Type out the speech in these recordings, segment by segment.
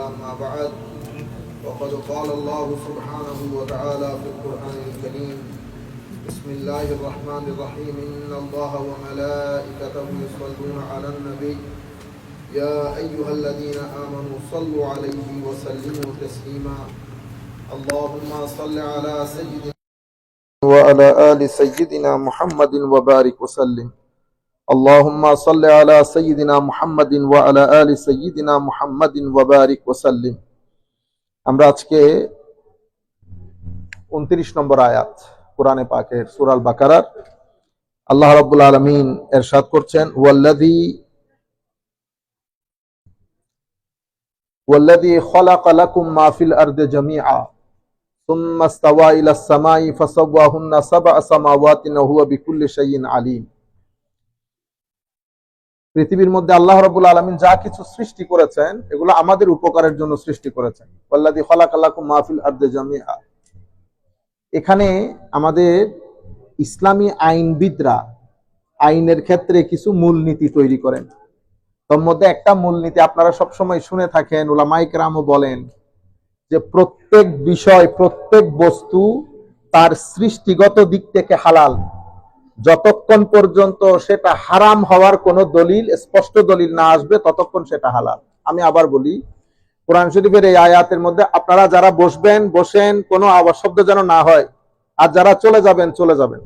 تعالى ما بعد، وقد قال الله سبحانه وتعالى في القرآن الكريم بسم الله الرحمن الرحيم، إن الله وملائكته يصلون على النبي. يا أيها الذين آمنوا صلوا عليه وسلموا تسليما. اللهم صل على سيدنا وعلى آل سيدنا محمد وبارك وسلم. اللهم صل على سيدنا محمد وعلى آل سيدنا محمد وبارك وسلم আমরা আজকে উনত্রিশ নম্বর আয়াত কোরআনে পাকের সুরাল বাকারার আল্লাহ রাব্বুল আলামিন এরশাদ করছেন ওয়াল্লাযী ওয়াল্লাযী খালাকা লাকুম মা ফিল আরদি জামিআ ثم استوى إلى السماء فسواهن سبع سماوات وهو بكل شيء عليم পৃথিবীর মধ্যে আল্লাহ রাব্বুল আলামিন যা কিছু সৃষ্টি করেছেন, এগুলো আমাদের উপকারের জন্য সৃষ্টি করেছেন। ওয়াল্লাযী খালাকালাকুম মা ফিল আরদি জামিআ। এখানে আমাদের ইসলামী আইনবিদরা আইনের ক্ষেত্রে কিছু মূলনীতি তৈরি করেন। তোর মধ্যে একটা মূলনীতি আপনারা সবসময় শুনে থাকেন ওলামাইক রামও বলেন যে প্রত্যেক বিষয়, প্রত্যেক বস্তু তার সৃষ্টিগত দিক থেকে হালাল। যতক্ষণ পর্যন্ত সেটা হারাম হওয়ার কোনো দলিল, স্পষ্ট দলিল না আসবে, ততক্ষণ সেটা হালাল। আমি আবার বলি, কোরআন শরীফের এই আয়াতের মধ্যে আপনারা যারা বসবেন, বসেন, কোনো আওয়াজ, শব্দ যেন না হয়, আর যারা চলে যাবেন চলে যাবেন।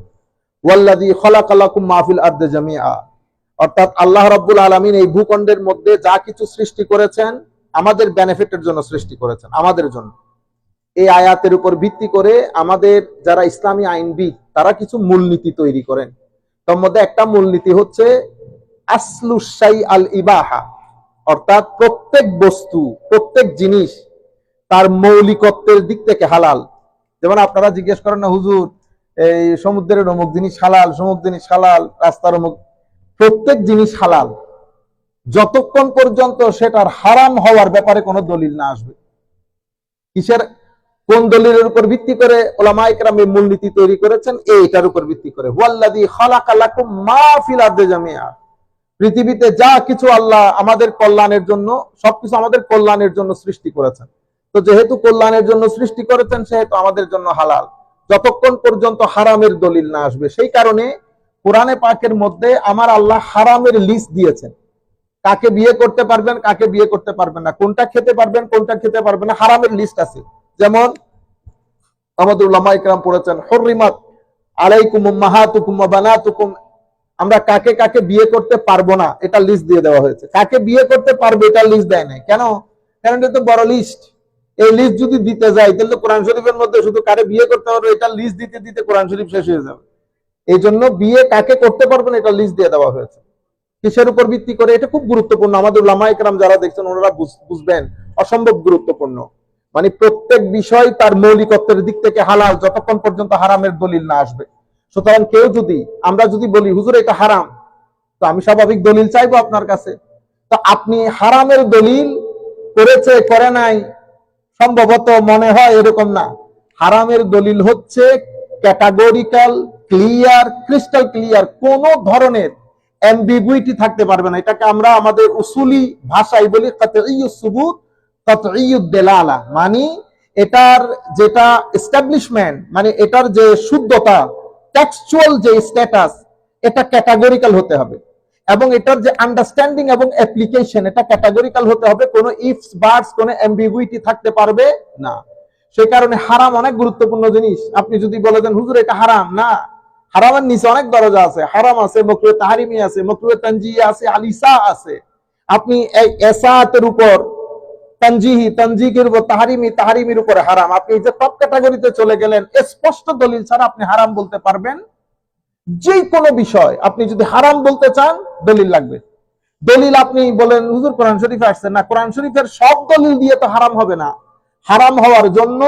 ওয়াল্লাযী খালাকালাকুম মাহফিল আরদে জামিআ। অর্থাৎ আল্লাহ রাব্বুল আলামিন এই ভূখণ্ডের মধ্যে যা কিছু সৃষ্টি করেছেন, আমাদের বেনিফিটের জন্য সৃষ্টি করেছেন, আমাদের জন্য। এই আয়াতের উপর ভিত্তি করে আমাদের যারা ইসলামী আইনবিদ তারা কিছু মূলনীতি তৈরি করেন। তার মধ্যে একটা মূলনীতি হচ্ছে আল ইবাহা, অর্থাৎ প্রত্যেক বস্তু, প্রত্যেক জিনিস তার মৌলিকত্বের দিক থেকে হালাল। যেমন আপনারা জিজ্ঞেস করেন না, হুজুর, এই সমুদ্রের অমুক জিনিস হালাল সমুদ্র জিনিস হালাল, রাস্তার অমুক, প্রত্যেক জিনিস হালাল। যতক্ষণ পর্যন্ত সেটার হারাম হওয়ার ব্যাপারে কোনো দলিল না আসবে। কিসের কোন দলিলের উপর ভিত্তি করে ওলামা ইকরাম এই মূলনীতি তৈরি করেছেন? এইটার উপর ভিত্তি করে। ওয়াল্লাযী খালাকালাকুম মা ফিল আরদি পৃথিবীতে যা কিছু আল্লাহ আমাদের কল্যাণের জন্য, সবকিছু আমাদের কল্যাণের জন্য সৃষ্টি করেছেন। তো যেহেতু কল্যাণের জন্য সৃষ্টি করেছেন, সেহেতু আমাদের জন্য হালাল। যতক্ষণ পর্যন্ত হারামের দলিল না আসবে, সেই কারণে কোরআনে পাকের মধ্যে আমার আল্লাহ হারামের লিস্ট দিয়েছেন। কাকে বিয়ে করতে পারবেন, কাকে বিয়ে করতে পারবেন না। কোনটা খেতে পারবেন, কোনটা খেতে পারবেন না, হারামের লিস্ট আছে। যেমন আমাদের উলামা ইকরাম পড়েছেন হরিমাত আলাইকুম উম্মাহাতুকুম ওয়া বানাতুকুম। আমরা কাকে কাকে বিয়ে করতে পারব না, এটা লিস্ট দিয়ে দেওয়া হয়েছে। কাকে বিয়ে করতে পারবে এটা লিস্ট দেয় নাই। কেন? কারণ এটা তো বড় লিস্ট এই লিস্ট যদি দিতে যাই তাহলে তো কোরআন শরীফের মধ্যে শুধু কারে বিয়ে করতে পারবে এটা লিস্ট দিতে দিতে কোরআন শরীফ শেষ হয়ে যাবে। এই জন্য বিয়ে কাকে করতে পারবেন এটা লিস্ট দিয়ে দেওয়া হয়েছে। কিসের উপর ভিত্তি করে? এটা খুব গুরুত্বপূর্ণ। আমাদের উলামা ইকরাম যারা দেখছেন, ওনারা বুঝবেন। অসম্ভব গুরুত্বপূর্ণ। মানে প্রত্যেক বিষয় তার মৌলিকত্বের দিক থেকে হালাল যতক্ষণ পর্যন্ত হারামের দলিল না আসবে। সুতরাং কেউ যদি, আমরা যদি বলি, হুজুর, এটা হারাম। তো আমি স্বাভাবিক দলিল চাইব আপনার কাছে। তো আপনি হারামের দলিল করেছে, করে নাই, সম্ভবত মনে হয় এরকম না। হারামের দলিল হচ্ছে ক্যাটাগরিক্যাল, ক্লিয়ার, ক্রিস্টাল ক্লিয়ার, কোন ধরনের অ্যাম্বিগুইটি থাকতে পারবে না। এটাকে আমরা আমাদের উসুলি ভাষায় বলি সুবুত দেলালা মানে এটার যেটা এস্টাবলিশমেন্ট মানে এটার যে শুদ্ধতা টেক্সচুয়াল যে স্ট্যাটাস এটা ক্যাটাগরিক্যাল হতে হবে। এবং এটার যে আন্ডারস্ট্যান্ডিং এবং অ্যাপ্লিকেশন এটা ক্যাটাগরিক্যাল হতে হবে, কোনো ইফস বার্ডস কোনো অ্যাম্বিগুইটি থাকতে পারবে না। সেই কারণে হারাম অনেক গুরুত্বপূর্ণ জিনিস। আপনি যদি বলে দেন, হুজুর, এটা হারাম। না। হারামের নিচে অনেক দরজা আছে। হারাম আছে, মকরুয়ে তাহারিমি আছে, মকরুয়ে তানজিয়া আছে আলিসা আছে। আপনি এই এসাতের উপর তানজিহি তানজিকের উপর তাহারিমি, তাহারিমির উপরে হারাম। আপনি এই যে টপ ক্যাটাগরিতে চলে গেলেন স্পষ্ট দলিল ছাড়া আপনি হারাম বলতে পারবেন। যে কোনো বিষয়, আপনি যদি হারাম বলতে চান, দলিল লাগবে। দলিল আপনি বলেন, হুজুর, কোরআন শরীফে আসছে না। কোরআন শরীফের সব দলিল দিয়ে তো হারাম হবে না। হারাম হওয়ার জন্য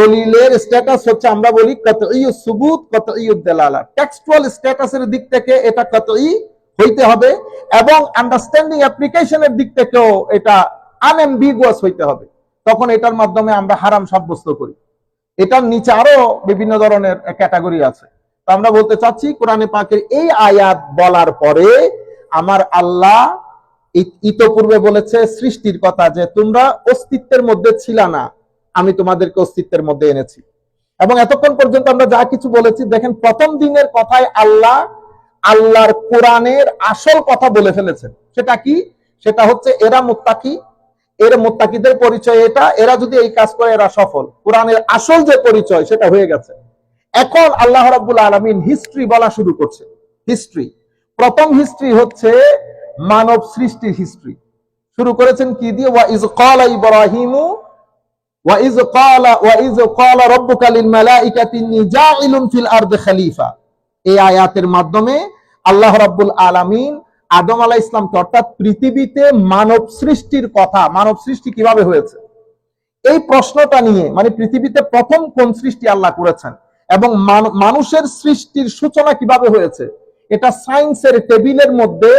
দলিলের স্ট্যাটাস হচ্ছে, আমরা বলি কতই সুবুত কতই দেলালা টেক্সচুয়াল স্ট্যাটাসের দিক থেকে এটা কতই হইতে হবে এবং আন্ডারস্ট্যান্ডিং অ্যাপ্লিকেশনের দিক থেকেও এটা আনএম্বিগুয়াস হইতে হবে। তখন এটার মাধ্যমে আমরা হারাম সাব্যস্ত করি। এটার নিচে আরও বিভিন্ন ধরনের ক্যাটাগরি আছে। তো আমরা বলতে চাচ্ছি, কোরআনে পাকের এই আয়াত বলার পরে আমার আল্লাহ ইতপূর্বে বলেছে সৃষ্টির কথা যে, তোমরা অস্তিত্বের মধ্যে ছিল না, আমি তোমাদেরকে অস্তিত্বের মধ্যে এনেছি। এবং এতক্ষণ পর্যন্ত আমরা যা কিছু বলেছি, দেখেন প্রথম দিনের কথায় আল্লাহ আল্লাহর কোরআনের আসল কথা বলে ফেলেছেন। সেটা কি? সেটা হচ্ছে, এরা মুত্তাকি এর মুত্তাকিদের পরিচয় এটা, এরা যদি এই কাজ করে, এরা সফল। কোরআনের আসল যে পরিচয়, সেটা হয়ে গেছে। এখন আল্লাহ রাব্বুল আলামিন হিস্ট্রি বলা শুরু করছে। হিস্ট্রি প্রথম হিস্ট্রি হচ্ছে মানব সৃষ্টির হিস্ট্রি শুরু করেছেন কি দিয়ে? ওয়া ইজ ক্বালা ইব্রাহিমু, ওয়া ইজ ক্বালা, ওয়া ইজ ক্বালা রাব্বুকা লিল মালাইকাতি ইন্নী জাইলুন ফিল আরদি খলিফা। এই আয়াতের মাধ্যমে আল্লাহ রাব্বুল আলামিন আদম আলাইহিস ইসলামকে অর্থাৎ পৃথিবীতে মানব সৃষ্টির কথা, মানব সৃষ্টি কীভাবে হয়েছে? এই প্রশ্নটা নিয়ে মানে পৃথিবীতে প্রথম কোন সৃষ্টি আল্লাহ করেছেন এবং মানুষের সৃষ্টির সূচনা কীভাবে হয়েছে, এটা সায়েন্সের টেবিলের মধ্যে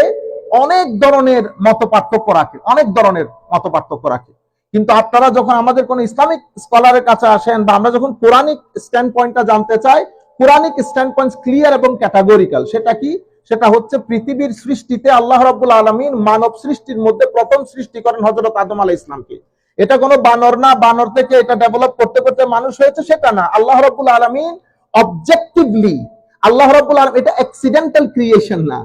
অনেক ধরনের মত পার্থক্য রাখে, অনেক ধরনের মত পার্থক্য রাখে। কিন্তু আপনারা যখন আমাদের কোন ইসলামিক স্কলারের কাছে আসেন বা আমরা যখন কোরআনিক স্ট্যান্ড পয়েন্টটা জানতে চাই, কোরআনিক স্ট্যান্ড পয়েন্ট ক্লিয়ার এবং ক্যাটাগরিক্যাল সেটা কি? সেটা হচ্ছে পৃথিবীর সৃষ্টিতে আল্লাহ রাব্বুল আলামিন মানব সৃষ্টির মধ্যে প্রথম সৃষ্টি করেন হযরত আদম আলাইহিস ইসলামকে এটা কোনো বানর না, বানর থেকে এটা ডেভেলপ করতে করতে মানুষ হয়েছে সেটা না। আল্লাহ রাব্বুল আলামিন অবজেক্টিভলি আল্লাহ রাব্বুল আলামিন, এটা অ্যাক্সিডেন্টাল ক্রিয়েশন না।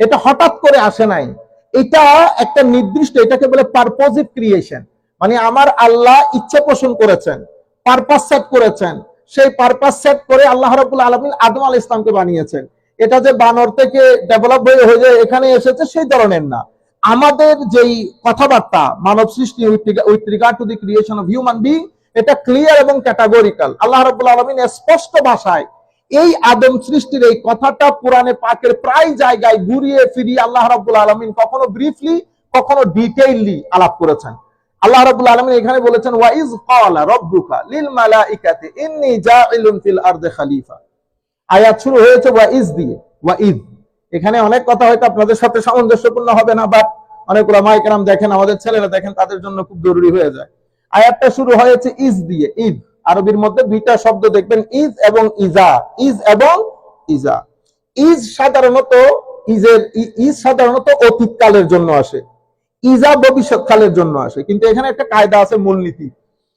এটা হঠাৎ করে আসে নাই। এটা একটা নির্দিষ্ট, এটাকে বলে পারপোজিভ ক্রিয়েশন মানে আমার আল্লাহ ইচ্ছে পোষণ করেছেন পারপাস সেট করেছেন। সেই পারপাস সেট করে আল্লাহ রাব্বুল আলামিন আদম আলাইহিস ইসলামকে বানিয়েছেন। এটা যে বানর থেকে ডেভেলপ হয়ে যে এখানে এসেছে, সেই ধরনের না। আমাদের যেই কথাবার্তা, মানব সৃষ্টি with regard to the creation of human being এটা ক্লিয়ার এবং ক্যাটাগরিক্যাল আল্লাহ রাব্বুল আলামিন স্পষ্ট ভাষায় এই আদম সৃষ্টির এই কথাটা পুরানে পাকের প্রায় জায়গায় ঘুরিয়ে ফিরিয়ে আল্লাহ রাব্বুল আলামিন কখনো ব্রিফলি কখনো ডিটেইললি আলাপ করেছেন। আল্লাহ রাব্বুল আলামিন এখানে বলেছেন ওয়াইজ ক্বালা রাব্বুকা লিল মালাইকাতি, ইন্নী জাইলুন ফিল আরদি খলিফা। আয়াত শুরু হয়েছে ওয়াইজ দিয়ে ওয়াইজ এখানে অনেক কথা হয়তো আপনাদের সাথে সামঞ্জস্যপূর্ণ হবে না বাট অনেক ওলামায়ে কেরাম দেখেন, আমাদের ছেলেরা দেখেন, তাদের জন্য খুব জরুরি হয়ে যায়। আয়াতটা শুরু হয়েছে ইজ দিয়ে ইজ আরবির মধ্যে দুইটা শব্দ দেখবেন, ইজ এবং ইজা। ইজ এবং ইজা। ইজ সাধারণত, ইজের ইজ সাধারণত অতীতকালের জন্য আসে। ইজা ভবিষ্যৎকালের জন্য আসে। কিন্তু এখানে একটা কায়দা আছে মূলনীতি।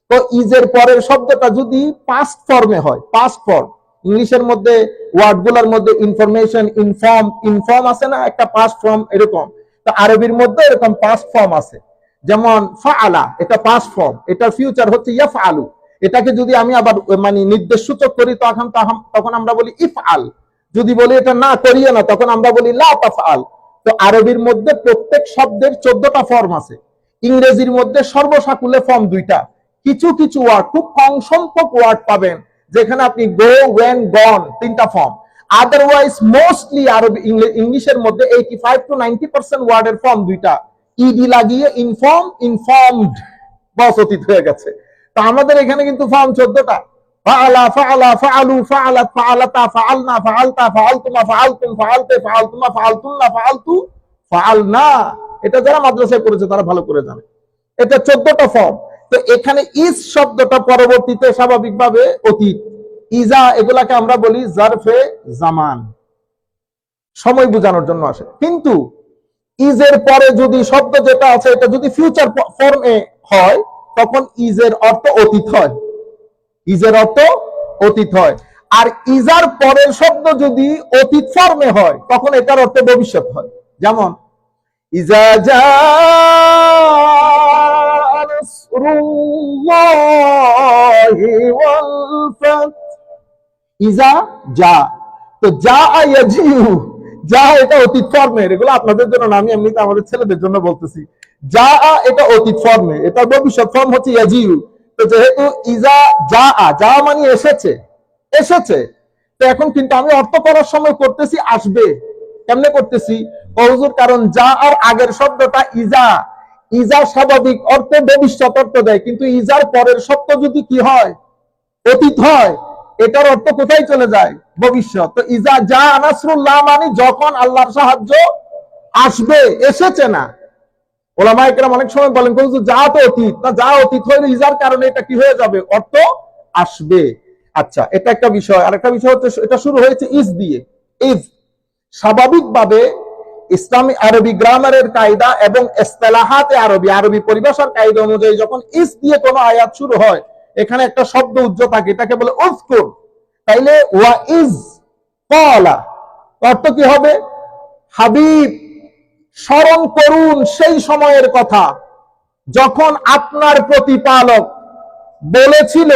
তো ইজের পরের শব্দটা যদি পাস্ট ফর্মে হয় পাস্ট ফর্ম ইংলিশের মধ্যে ওয়ার্ডগুলার মধ্যে ইনফরমেশন ইনফর্ম ইনফর্ম আছে না? একটা পাস্ট ফর্ম এরকম। তো আরবির মধ্যে এরকম পাস্ট ফর্ম আছে। যেমন, ফাআলা, এটা পাস্ট ফর্ম এটার ফিউচার হচ্ছে ইয়াফআলু। এটাকে যদি আমি আবার মানে নির্দেশ সূচক করি, তখন, তখন- আমরা বলি ইফ আল যদি বলি এটা না করিয়ে না, তখন আমরা বলি লা তাফআল। তো আরবির মধ্যে প্রত্যেক শব্দের চোদ্দটা ফর্ম আছে। ইংরেজির মধ্যে সর্বসাকুল্যে ফর্ম দুইটা। কিছু কিছু ওয়ার্ড খুব কম সংখ্যক ওয়ার্ড পাবেন। যেখানে আপনি গো ওয়েন গন তিনটা ফর্ম আদারওয়াইজ মোস্টলি আরবি ইংলিশের মধ্যে eighty five to ninety percent ওয়ার্ডের ফর্ম দুইটা। ইডি লাগিয়ে ইনফর্ম ইনফর্মড বস, অতীত হয়ে গেছে। তো আমাদের এখানে কিন্তু ফর্ম চোদ্দটা। ফাআলা ফাআলা ফাআলু ফাআলাত ফাআলাতা ফাআলনা ফাআলতা ফাআলতুমা ফাআলতুম ফাআলতে ফাআলতুমা ফাআলতুন্না ফাআলতু ফাআলনা এটা যারা মাদ্রাসায় করেছে তারা ভালো করে জানে। এটা চোদ্দটা ফর্ম তো এখানে ইজ শব্দটা পরবর্তীতে স্বাভাবিকভাবে অতীত। ইজা এগুলাকে আমরা বলি জারফে জামান। সময় বোঝানোর জন্য আসে। কিন্তু ইজের পরে যদি শব্দ যেটা আছে, এটা যদি ফিউচার ফর্মে হয়, তখন ইজের অর্থ অতীত হয়। ইজের অর্থ অতীত হয়। আর ইজার পরের শব্দ যদি অতীত ফর্মে হয়, তখন এটার অর্থ ভবিষ্যৎ হয়। যেমন, ইজা জা নাসরুল্লাহি ওয়াল ফাত। ইজা যা। তো যা ইয়াজিউ। যা এটা অতীত ফর্মের এগুলো আপনাদের জন্য আমি এমনিতে আমাদের ছেলেদের জন্য বলতেছি। যা এটা অতীত ফর্মে। এটা ভবিষ্যৎ ফর্ম হচ্ছে ইয়াজিউ। তো যেহেতু ইজা যা যা মানে এসেছে। এসেছে। তো এখন কিন্তু আমি অর্থ করার সময় করতেছি, আসবে। কেমনে করতেছি? হুজুর কারণ যা আর আগের শব্দটা ইজা। ইজা স্বাভাবিক অর্থে ভবিষ্যৎ অর্থ দেয়, কিন্তু ইজার পরের শব্দ যদি কি হয়? অতীত হয়, এটার অর্থ কোথায় চলে যায়? ভবিষ্যৎ। তো ইজা যা আনাসরুল্লাহ মানে যখন আল্লাহর সাহায্য আসবে, এসেছে না। ওলামা একরাম অনেক সময় বলেন হুজুর যা তো অতীত, না যা অতীত হইলে, ইজার কারণে এটা কি হয়ে যাবে? অর্থ আসবে। আচ্ছা এটা একটা বিষয়। আর একটা বিষয় হচ্ছে, এটা শুরু হয়েছে ইজ দিয়ে। ইজ স্বাভাবিকভাবে ইসলামী আরবি গ্রামারের কায়দা এবং ইস্তেলাহাতে আরবি আরবি পরিভাষার কায়দা অনুযায়ী যখন ইস দিয়ে কোনো আয়াত শুরু হয়, এখানে একটা শব্দ উজ্জ থাকে, এটাকে বলে উজকুর তাইলে ওয়া ইজ কলা অর্থ কি হবে? হাবিব, স্মরণ করুন সেই সময়ের কথা। যখন আপনার প্রতিপালক বলেছিল,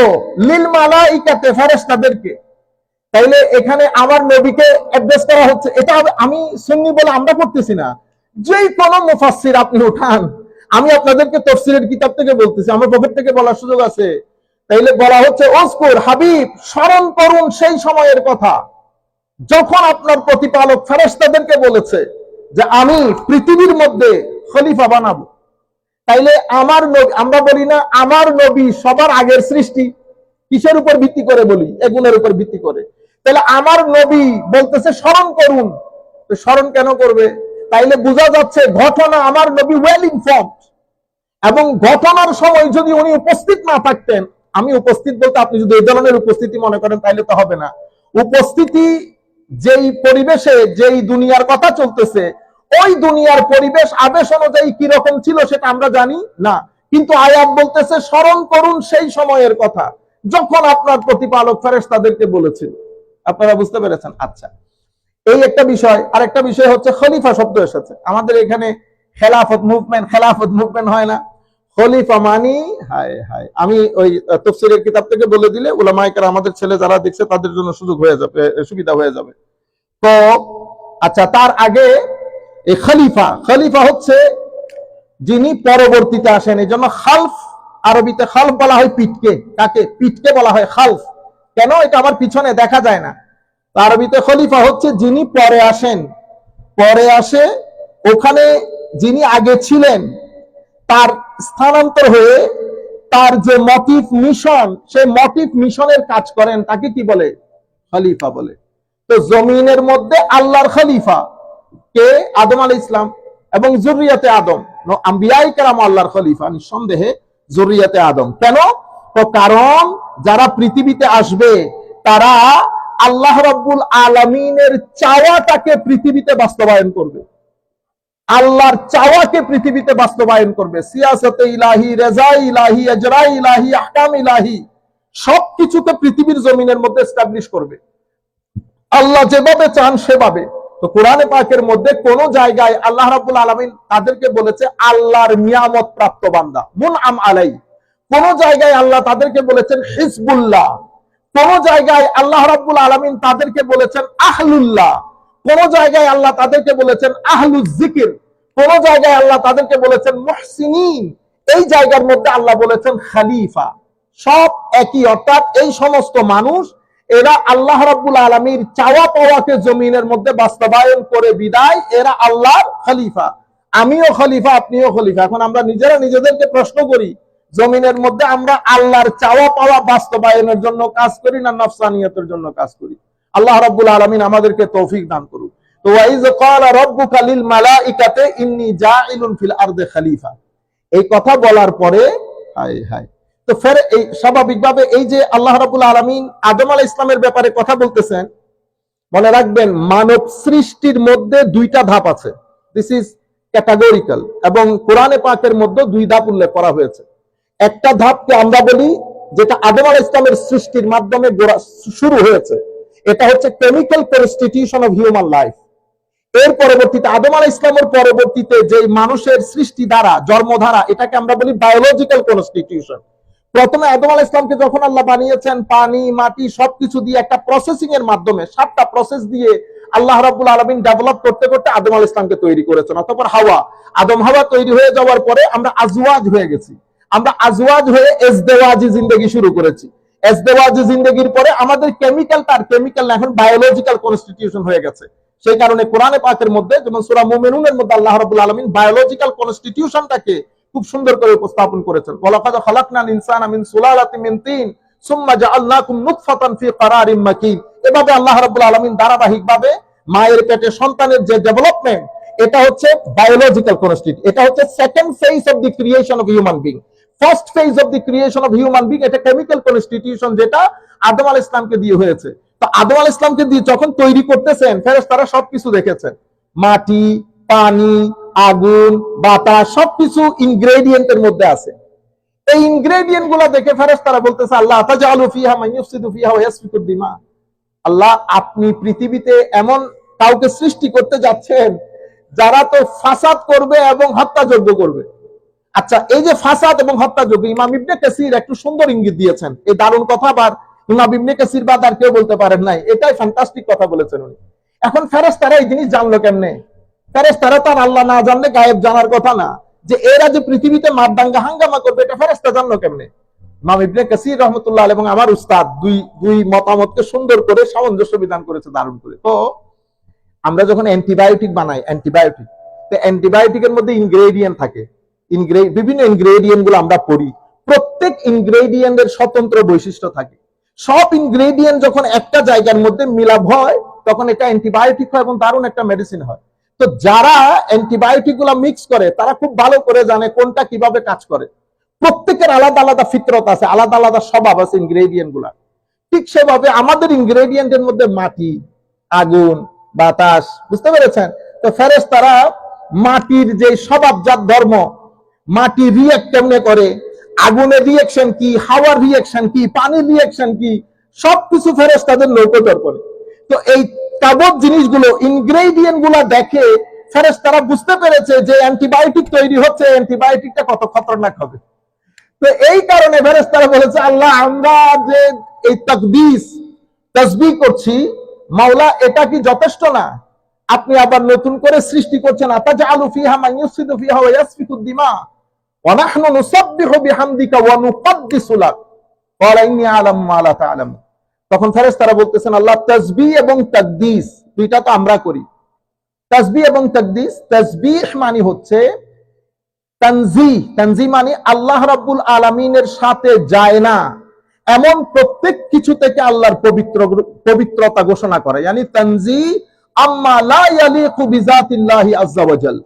লিল মালাইকাতে ফেরেশতাদেরকে তাইলে এখানে আমার নবীকে অ্যাড্রেস করা হচ্ছে। এটা আমি সুন্নি বলে আমরা করতেছি না। যেই কোন মুফাসসির আপনি উঠান। আমি আপনাদেরকে তফসিরের কিতাব থেকে বলতেছি, আমার পকেট থেকে বলার সুযোগ আছে। তাইলে বলা হচ্ছে ওসকুর হাবিব, স্মরণ করুন সেই সময়ের কথা। যখন আপনার প্রতিপালক ফেরেশতাদেরকে বলেছে যে, আমি পৃথিবীর মধ্যে খলিফা বানাবো। তাইলে আমার আমরা বলি না, আমার নবী সবার আগের সৃষ্টি। কিসের উপর ভিত্তি করে বলি? এগুলোর উপর ভিত্তি করে। তাহলে আমার নবী বলতেছে, স্মরণ করুন। স্মরণ কেন করবে? তাইলে বোঝা যাচ্ছে ঘটনা আমার নবী ওয়েল ইনফর্মড এবং ঘটনার সময় যদি উনি উপস্থিত না থাকতেন, আমি উপস্থিত বলতে আপনি যদি এই ধরনের উপস্থিতি মনে করেন, তাইলে তো হবে না। উপস্থিতি যেই পরিবেশে, যেই দুনিয়ার কথা চলতেছে, ওই দুনিয়ার পরিবেশ আবেশ অনুযায়ী কীরকম ছিল সেটা আমরা জানি না। কিন্তু আয়াত বলতেছে, স্মরণ করুন সেই সময়ের কথা। যখন আপনার প্রতিপালক ফেরেশ তাদেরকে বলেছিল। আপনারা বুঝতে পেরেছেন? আচ্ছা। এই একটা বিষয় আর একটা বিষয় হচ্ছে খলিফা শব্দ এসেছে। আমাদের এখানে খেলাফত মুভমেন্ট খেলাফত মুভমেন্ট হয় না। খলিফা মানি, হায় হায়। আমি ওই তফসিরের কিতাব থেকে বলে দিলে উলামাইকার আমাদের ছেলে যারা দেখছে তাদের জন্য সুযোগ হয়ে যাবে সুবিধা হয়ে যাবে। তো আচ্ছা তার আগে এই খলিফা খলিফা হচ্ছে যিনি পরবর্তীতে আসেন। এই জন্য খালফ আরবিতে খালফ বলা হয় পিটকে কাকে? পিটকে বলা হয় খালফ। কেন? এটা আমার পিছনে দেখা যায় না। আরবিতে খলিফা হচ্ছে যিনি পরে আসেন। পরে আসে ওখানে যিনি আগে ছিলেন, তার স্থানান্তর হয়ে তার যে মটিভ মিশন সেই মটিভ মিশনের কাজ করেন, তাকে কি বলে? খলিফা বলে। তো জমিনের মধ্যে আল্লাহর খলিফা কে? আদম আলী ইসলাম এবং জুরিয়াতে আদম। আম্বিয়াই আল্লাহর খলিফা, নিঃসন্দেহে জুরিয়াতে আদম। কেন? তো কারণ যারা পৃথিবীতে আসবে, তারা আল্লাহ রব্বুল আলমিনের চাওয়াটাকে পৃথিবীতে বাস্তবায়ন করবে। আল্লাহর চাওয়াকে পৃথিবীতে বাস্তবায়ন করবে। সিয়াসতে ইলাহি, রেজা ইলাহি এজরা ইলাহি, আহকাম ইলাহি, সবকিছুকে পৃথিবীর জমিনের মধ্যে এস্টাবলিশ করবে। আল্লাহ যেভাবে চান সেভাবে। তো কোরআনে পাকের মধ্যে কোন জায়গায় আল্লাহ রাব্বুল আলামিন তাদেরকে বলেছে, আল্লাহর নিয়ামত প্রাপ্ত বান্দা। মুন আম আলাই কোন জায়গায় আল্লাহ তাদেরকে বলেছেন হিজবুল্লাহ। কোন জায়গায় আল্লাহ রাব্বুল আলামিন তাদেরকে বলেছেন আহলুল্লাহ। কোন জায়গায় আল্লাহ তাদেরকে বলেছেন আহলুজ জিকির। কোন জায়গায় আল্লাহ তাদেরকে বলেছেন মুহসিনিন। এই জায়গার মধ্যে আল্লাহ বলেছেন খালিফা। সব একই, অর্থাৎ এই সমস্ত মানুষ, এরা আল্লাহ রাব্বুল আলমীর চাওয়া পাওয়াকে জমিনের মধ্যে বাস্তবায়ন করে বিদায়, এরা আল্লাহর খলিফা। আমিও খলিফা, আপনিও খলিফা। এখন আমরা নিজেরা নিজেদেরকে প্রশ্ন করি জমিনের মধ্যে আমরা আল্লাহর চাওয়া পাওয়া বাস্তবায়নের জন্য কাজ করি না নফসানিয়তের জন্য কাজ করি? আল্লাহ রাব্বুল আলমিন আমাদেরকে তৌফিক দান করুক। মানব সৃষ্টির মধ্যে দুইটা ধাপ আছে। দিস ইজ ক্যাটাগরিক্যাল এবং কোরআনে পাকের মধ্যে দুই ধাপ উল্লেখ করা হয়েছে। একটা ধাপকে আমরা বলি যেটা আদম আলাহ ইসলামের সৃষ্টির মাধ্যমে শুরু হয়েছে। এটা হচ্ছে chemical constitution of human life এর পরবর্তীতে আদম আলাহ ইসলামের পরবর্তীতে যে মানুষের সৃষ্টি দ্বারা জন্মধারা এটাকে আমরা বলি বায়োলজিক্যাল কনস্টিটিউশন প্রথমে আদম আলাহ ইসলামকে যখন আল্লাহ বানিয়েছেন, পানি, মাটি সবকিছু দিয়ে একটা প্রসেসিং এর মাধ্যমে, সাতটা প্রসেস দিয়ে আল্লাহ রাব্বুল আলমিন ডেভেলপ করতে করতে আদম আলাহ ইসলামকে তৈরি করেছেন। অতঃপর হাওয়া, আদম হাওয়া তৈরি হয়ে যাওয়ার পরে আমরা আজওয়াজ হয়ে গেছি। আমরা আজওয়াজ হয়ে এজদেওয়াজি জিন্দগি শুরু করেছি। এজদেওয়াজি জিন্দগির পরে আমাদের কেমিক্যাল তার কেমিক্যাল এখন বায়োলজিক্যাল কনস্টিটিউশন হয়ে গেছে। সেই কারণে কোরআনে পাকের মধ্যে যেমন সূরা মুমিনুনের মধ্যে আল্লাহ রাব্বুল আলামিন বায়োলজিক্যাল কনস্টিটিউশনটাকে খুব সুন্দর করে উপস্থাপন করেছেন। ওয়ালাকাদ খালাকনাল ইনসানা মিন সুলালাতিন মিন তিন, সুম্মা জাআলনাকুম নুতফাতান ফি ক্বারারিম মাকিন। এভাবে আল্লাহ রাব্বুল আলামিন ধারাবাহিকভাবে মায়ের পেটে সন্তানের যে ডেভেলপমেন্ট এটা হচ্ছে বায়োলজিক্যাল কনস্টিটিউট এটা হচ্ছে second phase of the creation of human being first phase of the creation of human being এটা কেমিক্যাল কনস্টিটিউশন যেটা আদম আল ইসলামকে দিয়ে হয়েছে। তো আদম আল ইসলামকে দিয়ে যখন তৈরি করতেছেন ফেরেস তারা সবকিছু দেখেছেন। মাটি, পানি, আগুন, বাতাস, সবকিছু ইনগ্রেডিয়েন্টের মধ্যে আছে। এই ইনগ্রেডিয়েন্টগুলা দেখে ফেরেস তারা বলতেছে, আল্লাহ তাজালু ফিহা ইউফসিদু ফিহা ওয়া ইয়াসফিকুদ দিমা। আল্লাহ, আপনি পৃথিবীতে এমন কাউকে সৃষ্টি করতে যাচ্ছেন, যারা তো ফাসাদ করবে এবং হত্যাযজ্ঞ করবে। আচ্ছা এই যে ফাসাদ এবং হত্যাযজ্ঞ ইমাম ইবনে কাসির একটু সুন্দর ইঙ্গিত দিয়েছেন। এই দারুণ কথা, আবার ইমাম ইবনে কাসির বাদ আর কেউ বলতে পারেন নাই। এটাই ফ্যান্টাস্টিক কথা বলেছেন উনি। এখন ফেরেশতারা এই জিনিস জানলো কেমনে? ফেরেশতারা তার আল্লাহ না জানলে গায়েব জানার কথা না। যে এরা যে পৃথিবীতে মারদাঙ্গা হাঙ্গামা করবে, এটা ফেরেশতা জানলো কেমনে? ইমাম ইবনে কাসির রহমতুল্লাহ এবং আমার উস্তাদ দুই দুই মতামতকে সুন্দর করে সামঞ্জস্য বিধান করেছে দারুণ করে। তো আমরা যখন অ্যান্টিবায়োটিক বানাই, অ্যান্টিবায়োটিক, তো অ্যান্টিবায়োটিকের মধ্যে ইনগ্রেডিয়েন্ট থাকে। বিভিন্ন ইনগ্রেডিয়েন্টগুলো আমরা পড়ি। প্রত্যেক ইনগ্রেডিয়েন্টের স্বতন্ত্র বৈশিষ্ট্য থাকে। সব ইনগ্রেডিয়েন্ট যখন একটা জায়গার মধ্যে মিলাপ হয়, তখন এটা অ্যান্টিবায়োটিক হয় এবং দারুণ একটা মেডিসিন হয়। তো যারা অ্যান্টিবায়োটিকগুলা মিক্স করে, তারা খুব ভালো করে জানে কোনটা কীভাবে কাজ করে। প্রত্যেকের আলাদা আলাদা ফিতরত আছে, আলাদা আলাদা স্বভাব আছে ইনগ্রেডিয়েন্টগুলা। ঠিক সেভাবে আমাদের ইনগ্রেডিয়েন্টের মধ্যে মাটি, আগুন, বাতাস, বুঝতে পেরেছেন? তো ফেরেস তারা মাটির যে স্বভাবজাত ধর্ম মাটি রিয়েক্ট কেমনে করে? আগুনের রিয়েকশন কি? হাওয়ার রিয়েকশন কি? পানির রিয়েকশন কি? সবকিছু ফেরেস তাদের নৌকোচর করে। তো এই কাবত জিনিসগুলো ইনগ্রেডিয়েন্টগুলা দেখে ফেরেস তারা বুঝতে পেরেছে যে অ্যান্টিবায়োটিক তৈরি হচ্ছে অ্যান্টিবায়োটিকটা কত খতরনাক হবে। তো এই কারণে ফেরেস তারা বলেছে, আল্লাহ, আমরা যে এই তাকদিস, তসবিহ করছি, মাওলা, এটা কি যথেষ্ট না? আপনি আবার নতুন করে সৃষ্টি করছেন আতাজালু ফিহা মান ফিহা ওয়া ইয়াসফিকু দিমা। ওয়া নাহনু নুসাব্বিহু বিহামদিকা ওয়া নুকদ্দিসু লাক। ইন্নী আ'লামু মা লা তা'লামুন তখন ফেরেশতারা বলতেছেন, আল্লাহ তাসবিহ এবং তাকদিস দুইটা তো আমরা করি। এবং তাকদিস, তাসবিহ মানে হচ্ছে তানজি তানজি মানে আল্লাহ রাব্বুল আলামিনের সাথে যায় না। এমন প্রত্যেক কিছু থেকে আল্লাহর পবিত্র, পবিত্রতা ঘোষণা করে। yani তানজি আম্মা লা ইয়ালিকু ওয়াজাল।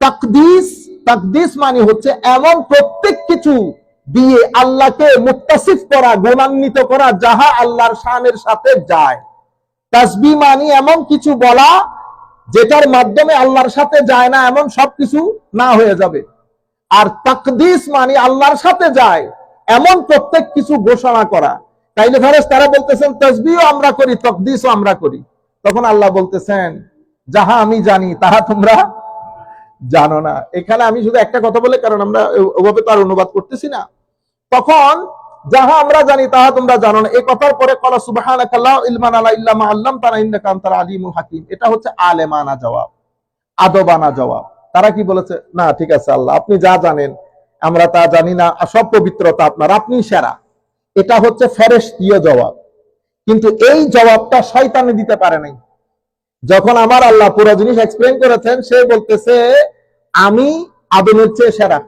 তাকদিস তাকদিস মানে হচ্ছে এমন প্রত্যেক কিছু দিয়ে আল্লাহকে মুত্তাসিফ করা, গুণান্বিত করা, যাহা আল্লাহর শানের সাথে যায়। তাসবিহ মানে এমন কিছু বলা যেটার মাধ্যমে আল্লাহর সাথে যায় না, এমন সবকিছু না হয়ে যাবে। আর তাকদিস মানে আল্লাহর সাথে যায়, এমন প্রত্যেক কিছু ঘোষণা করা। তাইলে ফেরেস তারা বলতেছেন তসবিও আমরা করি, তকদিসও আমরা করি। তখন আল্লাহ বলতেছেন, যাহা আমি জানি, তাহা তোমরা জানো না। এখানে আমি শুধু একটা কথা বলে, কারণ আমরা ওভাবে তো আর অনুবাদ করতেছি না। তখন, যাহা আমরা জানি, তাহা তোমরা জানো না। এই কথার পরে কলা, সুবহানাকা লা ইলমান আলা ইল্লা মা আল্লামতানা ইন্নাকা আনতাল আলিমুল হাকিম। এটা হচ্ছে আলেমানা জবাব, আদবানা জবাব। তারা কি বলেছে? না, ঠিক আছে আল্লাহ, আপনি যা জানেন, আমরা তা জানি না। সব পবিত্রতা আপনার, আপনি সেরা। এটা হচ্ছে ফেরেশতীয় জবাব। কিন্তু এই জবাবটা শয়তানে দিতে পারে নাই। যখন আমার আল্লাহ পুরো জিনিস এক্সপ্লেন করেছেন, সে বলতেছে, আমি আদমের চেয়ে সেরা।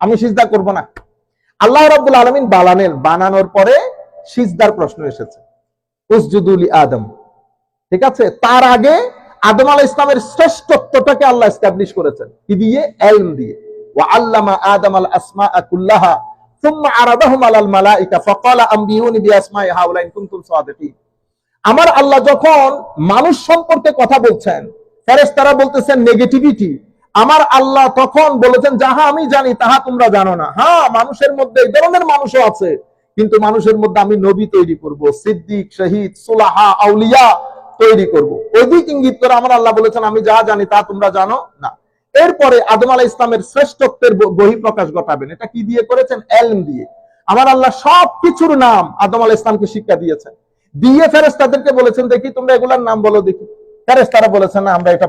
আমি সিজদা করব না। আল্লাহ রাব্বুল আলামিন বানানেন বানানোর পরে সিজদার প্রশ্ন এসেছে। উসজুদুলি আদম। ঠিক আছে? তার আগে আদম আলাহ ইসলামের শ্রেষ্ঠত্বটাকে আল্লাহ এস্টাবলিশ করেছেন। কি দিয়ে? এলম দিয়ে। ওয়া আল্লামা আদম আল আসমা কুল্লাহা। আমার আল্লাহ যখন মানুষ সম্পর্কে কথা বলছেন ফেরেস্তারা বলতেছেন নেগেটিভিটি আমার আল্লাহ তখন বলেছেন যাহা হ্যাঁ, আমি জানি, তাহা তোমরা জানো না। হ্যাঁ মানুষের মধ্যে এই ধরনের মানুষও আছে। কিন্তু মানুষের মধ্যে আমি নবী তৈরি করব, সিদ্দিক, শহীদ, সুলাহা, আউলিয়া তৈরি করব। ওই দিক ইঙ্গিত করে আমার আল্লাহ বলেছেন, আমি যাহা জানি, তা তোমরা জানো না। এরপরে আদম আলাহ ইসলামের শ্রেষ্ঠত্বের বহি প্রকাশ ঘটাবেন। এটা কি দিয়ে করেছেন? এলম দিয়ে। আমার আল্লাহ সব কিছুর নাম আদম আলাহ ইসলামকে শিক্ষা দিয়েছেন। দিয়ে ফেরেস তাদেরকে বলেছেন, দেখি তোমরা এগুলার নাম বলো দেখি। ফেরেস তারা বলেছেন, না, আমরা এটা,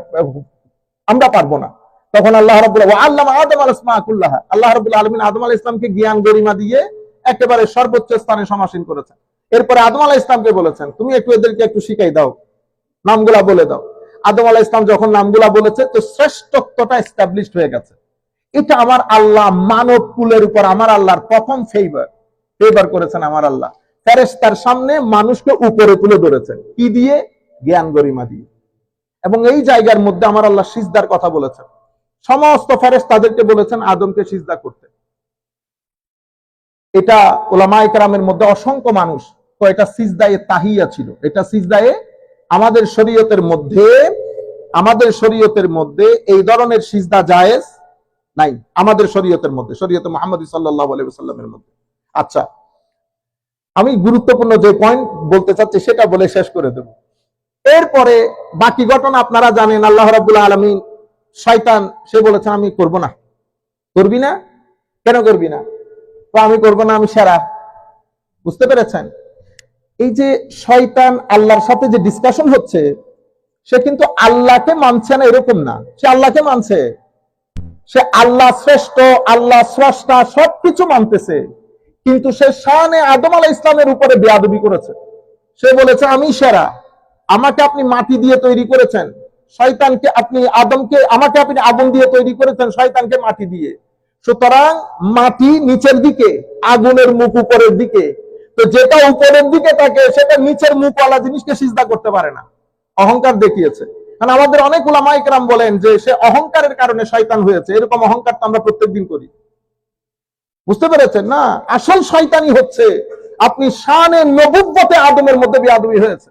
আমরা পারব না। তখন আল্লাহ রাবুল্লাহ আল্লাহ আদম আল ইসমাকুল্লাহ আল্লাহ রাবুল্লাহ আলমিন আদম আল ইসলামকে জ্ঞান, গরিমা দিয়ে একেবারে সর্বোচ্চ স্থানে সমাসীন করেছেন। এরপরে আদম আলাহ ইসলামকে বলেছেন, তুমি একটু এদেরকে একটু শিখাই দাও। নামগুলা বলে দাও। আদম আলাহ ইসলাম যখন নামগুলা বলেছে, তো শ্রেষ্ঠত্বটা এস্টাবলিশড হয়ে গেছে। এটা আমার আল্লাহ মানব কুলের উপর, আমার আল্লাহর প্রথম ফেভার ফেভার করেছেন আমার আল্লাহ। ফেরেস্তার সামনে মানুষকে উপরে তুলে ধরেছেন কি দিয়ে? জ্ঞান গরিমা দিয়ে। এবং এই জায়গার মধ্যে আমার আল্লাহ সিজদার কথা বলেছেন। সমস্ত ফেরেস তাদেরকে বলেছেন, আদমকে সিজদা করতে। এটা ওলামা একরামের মধ্যে অসংখ্য মানুষ তো এটা সিজদায়ে তাহিয়া ছিল। এটা সিজদায়ে আমাদের শরীয়তের মধ্যে, আমাদের শরীয়তের মধ্যে এই ধরনের সিজদা জায়েজ নাই। আমাদের শরীয়তের মধ্যে, শরীয়তে মোহাম্মদ সাল্লাহ সাল্লামের মধ্যে। আচ্ছা আমি গুরুত্বপূর্ণ যে পয়েন্ট বলতে চাচ্ছি সেটা বলে শেষ করে দেব। এরপরে বাকি ঘটনা আপনারা জানেন, আল্লাহ রাবুল্লাহ আলমিন শয়তান, সে বলেছেন আমি করব না। করবি না? কেন করবি না? তো আমি করব না, আমি সেরা। বুঝতে পেরেছেন? এই যে শয়তান আল্লাহর সাথে যে ডিসকাশন হচ্ছে, সে কিন্তু আল্লাহকে মানছে না এরকম না। সে আল্লাহকে মানছে। সে আল্লাহ শ্রেষ্ঠ, আল্লাহ স্রষ্টা সবকিছু মানতেছে। কিন্তু সে শানে আদম আলাহ ইসলামের উপরে বেয়াদবি করেছে। সে বলেছে, আমি সেরা। আমাকে আপনি মাটি দিয়ে তৈরি করেছেন। শয়তানকে আপনি আদমকে, আমাকে আপনি আগুন দিয়ে তৈরি করেছেন শয়তানকে মাটি দিয়ে। সুতরাং মাটি নিচের দিকে, আগুনের মুখ উপরের দিকে। তো যেটা উপরের দিকে থাকে, সেটা নিচের মুখওয়ালা জিনিসকে সিজদা করতে পারে না। অহংকার দেখিয়েছে। কারণ আমাদের অনেক ওলামাইকরাম বলেন যে, সে অহংকারের কারণে শয়তান হয়েছে। এরকম অহংকার তো আমরা প্রত্যেকদিন করি। বুঝতে পেরেছেন না? আসল শয়তানি হচ্ছে, আপনি শানে নবুব্বতে আদমের মধ্যে বিয়াদবি হয়েছে।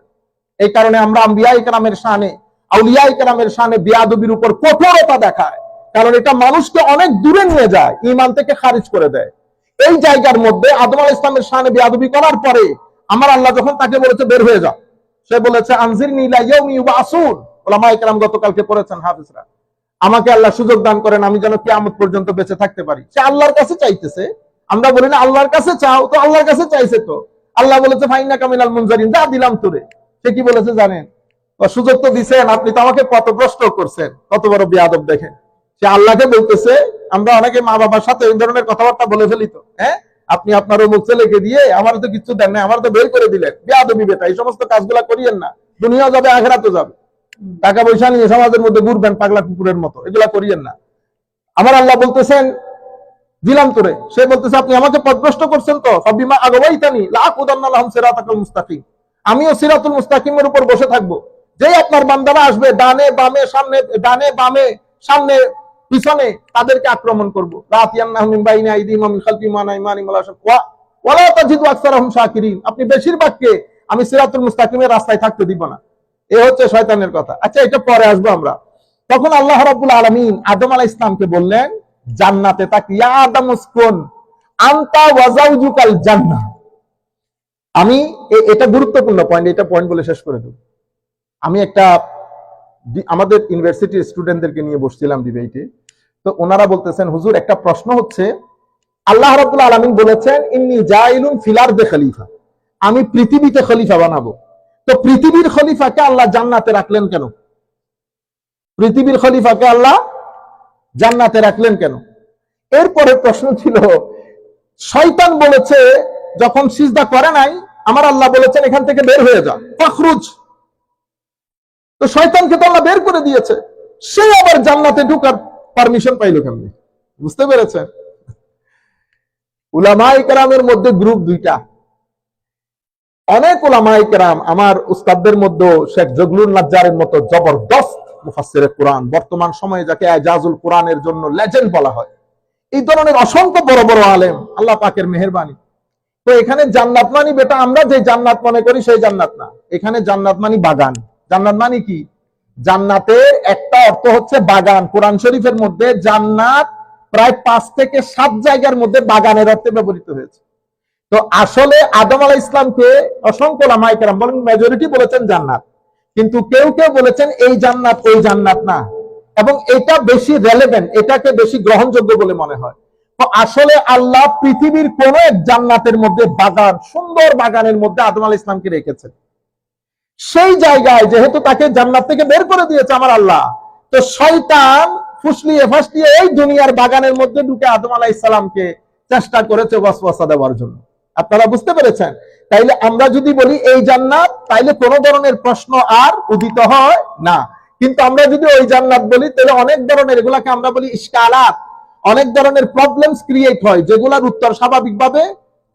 এই কারণে আমরা আম্বিয়া ইকরামের শানে, আউলিয়া ইকরামের শানে বিয়াদবির উপর কঠোরতা দেখায়। কারণ এটা মানুষকে অনেক দূরে নিয়ে যায় ইমান থেকে খারিজ করে দেয়। এই জায়গার মধ্যে আদম আল ইসলামের শানে বিয়াদবি করার পরে আমার আল্লাহ যখন তাকে বলেছে, বের হয়ে যাও। সে বলেছে আনজির নীলা ইয়ৌমি গতকালকে পড়েছেন হাফিজরা আমাকে আল্লাহ সুযোগ দান করেন, আমি যেন পর্যন্ত বেঁচে থাকতে পারি। সে আল্লাহর কাছে চাইতেছে। আমরা বলি, না, আল্লাহর কাছে চাও তো, আল্লাহর কাছে চাইছে তো। আল্লাহ বলেছে ফাইনা মুনজারিন। যা দিলাম তোরে। সে কি বলেছে জানেন? সুযোগ তো দিছেন, আপনি তো আমাকে কত প্রশ্ন করছেন। কত বড় বিয়াদব দেখেন। সে আল্লাহকে বলতেছে আমরা অনেকে মা বাবার সাথে এই ধরনের কথাবার্তা বলে ফেলি তো হ্যাঁ? আপনি আপনার অমুক ছেলেকে দিয়ে আমার তো কিছু দেন না আমার তো বের করে দিলেন। বিয়াদবি বেটা, এই সমস্ত কাজগুলা করিয়েন না। দুনিয়া যাবে, আখেরাতে যাবে। টাকা পয়সা নিয়ে সমাজের মধ্যে ঘুরবেন পাগলা কুকুরের মতো, এগুলা করিয়েন না। আমার আল্লাহ বলতেছেন দিলাম তোরে সে বলতেছে, আপনি আমাকে পদভ্রষ্ট করছেন তো? সবিমা আগবাইতানি লাখ উদান্নাল্লাহম সিরাতাকুল মুস্তাকিম। আমিও সিরাতুল মুস্তাকিমের উপর বসে থাকব। যেই আপনার বান্দারা আসবে, ডানে বামে, সামনে, ডানে বামে, সামনে পিছনে তাদেরকে আক্রমণ করব। আপনি বেশিরভাগকে আমি সিরাতুল মুস্তাকিমের রাস্তায় থাকতে দিব না। এ হচ্ছে শয়তানের কথা। আচ্ছা এটা পরে আসব আমরা। তখন আল্লাহ রাব্বুল আলামিন আদম আলাইহিস সালামকে বললেন, জান্নাতে তাক আদম, উসকুন। আমি এটা গুরুত্বপূর্ণ পয়েন্ট এটা পয়েন্ট বলে শেষ করে দেব। আমি একটা আমাদের ইউনিভার্সিটির স্টুডেন্টদেরকে নিয়ে বসছিলাম ডিবেটে তো ওনারা বলতেছেন, হুজুর, একটা প্রশ্ন হচ্ছে, আল্লাহ রাব্বুল আলামিন বলেছেন, ইন্নী জাইলুন ফিলার দে খলিফা। আমি পৃথিবীতে খলিফা বানাবো। তো পৃথিবীর খলিফাকে আল্লাহ জান্নাতে রাখলেন কেন? পৃথিবীর খলিফাকে আল্লাহ জান্নাতে রাখলেন কেন? এরপরে প্রশ্ন ছিল, শয়তান বলেছে, যখন সিজদা করে নাই, আমার আল্লাহ বলেছেন, এখান থেকে বের হয়ে যা। ফখরুজ। তো শয়তানকে তো আল্লাহ বের করে দিয়েছে। সে আবার জান্নাতে ঢুকার পারমিশন পাইলো কেমনি? বুঝতে পেরেছেন? উলামাই কেরামের মধ্যে গ্রুপ দুইটা। অনেক কেরাম আমার উস্তাদদের মধ্যে শেখ জগলুল নাজ্জারের মতো জবরদস্ত কোরআন, বর্তমান সময়ে যাকে এজাজুল কোরআনের জন্য লেজেন্ড বলা হয়। এই ধরনের অসংখ্য বড় বড় আলেম, আল্লাহ পাকের মেহেরবানি। তো এখানে জান্নাত মানি বেটা, আমরা যে জান্নাত মনে করি সেই জান্নাত না। এখানে জান্নাত মানি বাগান। জান্নাত মানি কি? জান্নাতের একটা অর্থ হচ্ছে বাগান। কোরআন শরীফের মধ্যে জান্নাত প্রায় পাঁচ থেকে সাত জায়গার মধ্যে বাগানের অর্থে ব্যবহৃত হয়েছে। তো আসলে আদম আলাহ ইসলামকে অসংখ্য লামাইকেরাম বলেন মেজরিটি বলেছেন জান্নাত। কিন্তু কেউ কেউ বলেছেন এই জান্নাত, ওই জান্নাত না। এবং এটা বেশি রেলেভেন্ট এটাকে বেশি গ্রহণযোগ্য বলে মনে হয়। তো আসলে আল্লাহ পৃথিবীর কোন এক জান্নাতের মধ্যে বাগান, সুন্দর বাগানের মধ্যে আদম আলাহ ইসলামকে রেখেছেন। সেই জায়গায় যেহেতু তাকে জান্নাত থেকে বের করে দিয়েছে আমার আল্লাহ, তো শয়তান ফুসলিয়ে ফাসলিয়ে এই দুনিয়ার বাগানের মধ্যে ঢুকে আদম আলাহ ইসলামকে চেষ্টা করেছে ওয়াসওয়াসা দেওয়ার জন্য। আপনারা বুঝতে পেরেছেন? তাইলে আমরা যদি বলি এই জান্নাত, তাইলে কোন ধরনের প্রশ্ন আর উদিত হয় না। কিন্তু আমরা যদি ওই জান্নাত বলি, তাহলে অনেক ধরনের, এগুলাকে আমরা বলি ইস্কালাত অনেক ধরনের প্রবলেমস ক্রিয়েট হয়, যেগুলার উত্তর স্বাভাবিকভাবে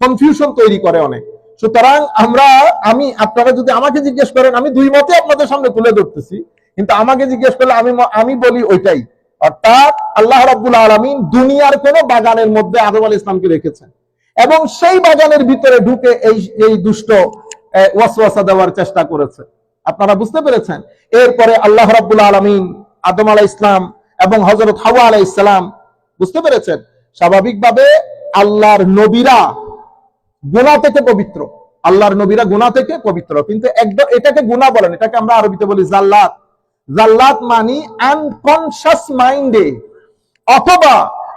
কনফিউশন তৈরি করে অনেক। সুতরাং আমরা, আমি, আপনারা যদি আমাকে জিজ্ঞেস করেন, আমি দুই মতে আপনাদের সামনে তুলে ধরতেছি, কিন্তু আমাকে জিজ্ঞেস করলে আমি আমি বলি ওইটাই। অর্থাৎ আল্লাহ রাব্বুল আলামিন দুনিয়ার কোন বাগানের মধ্যে আদম আল ইসলামকে রেখেছেন। এবং সেই বাগানের ভিতরে ঢুকে এই এই দুষ্ট ওয়াসওয়াসা দেওয়ার চেষ্টা করেছে। আপনারা বুঝতে পেরেছেন? এরপরে আল্লাহ রাব্বুল আলামিন আদম আলাহ ইসলাম এবং হজরত হাওয়া আলাহ ইসলাম বুঝতে পেরেছেন? স্বাভাবিকভাবে আল্লাহর নবীরা গুণা থেকে পবিত্র। আল্লাহর নবীরা গুণা থেকে পবিত্র। কিন্তু একদম এটাকে গুণা বলেন, এটাকে আমরা আরবিতে বলি জাল্লাত। জাল্লাত মানি আনকনশাস মাইন্ডে অথবা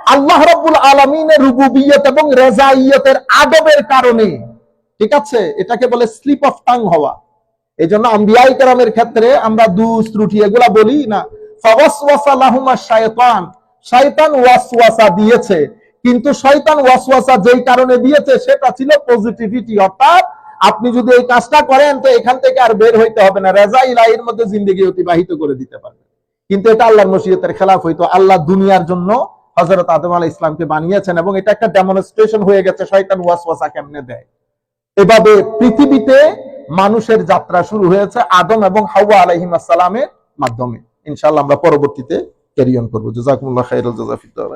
আল্লাহ রাব্বুল আলামিনের রুবুবিয়ত এবং রেজাইয়তের আদবের কারণে। ঠিক আছে? এটাকে বলে স্লিপ অফ টাং হওয়া। এই জন্য আম্বিয়াই কেরামের ক্ষেত্রে আমরা দুস ত্রুটি এগুলা বলি না। ফাওয়াসওয়াসা লাহুমা শায়তান। শয়তান ওয়াসওয়াসা দিয়েছে। কিন্তু শয়তান ওয়াসওয়াসা যেই কারণে দিয়েছে, সেটা ছিল পজিটিভিটি অর্থাৎ আপনি যদি এই কাজটা করেন, তো এখান থেকে আর বের হইতে হবে না। রেজা ইলাহির মধ্যে জিন্দগি অতিবাহিত করে দিতে পারবেন কিন্তু এটা আল্লাহর মসিয়তের খেলাফ হইতো। আল্লাহ দুনিয়ার জন্য হজরত আদম আলাহ ইসলামকে বানিয়েছেন এবং এটা একটা ডেমনস্ট্রেশন হয়ে গেছে, শয়তান ওয়াসওয়াসা কেমনে দেয়। এভাবে পৃথিবীতে মানুষের যাত্রা শুরু হয়েছে আদম এবং হাওয়া আলাইহিম আসসালামের মাধ্যমে। ইনশাআল্লাহ আমরা পরবর্তীতে ক্যারি অন করব। জাজাকুমুল্লাহ খাইরুল জাজাফিদ্দাহ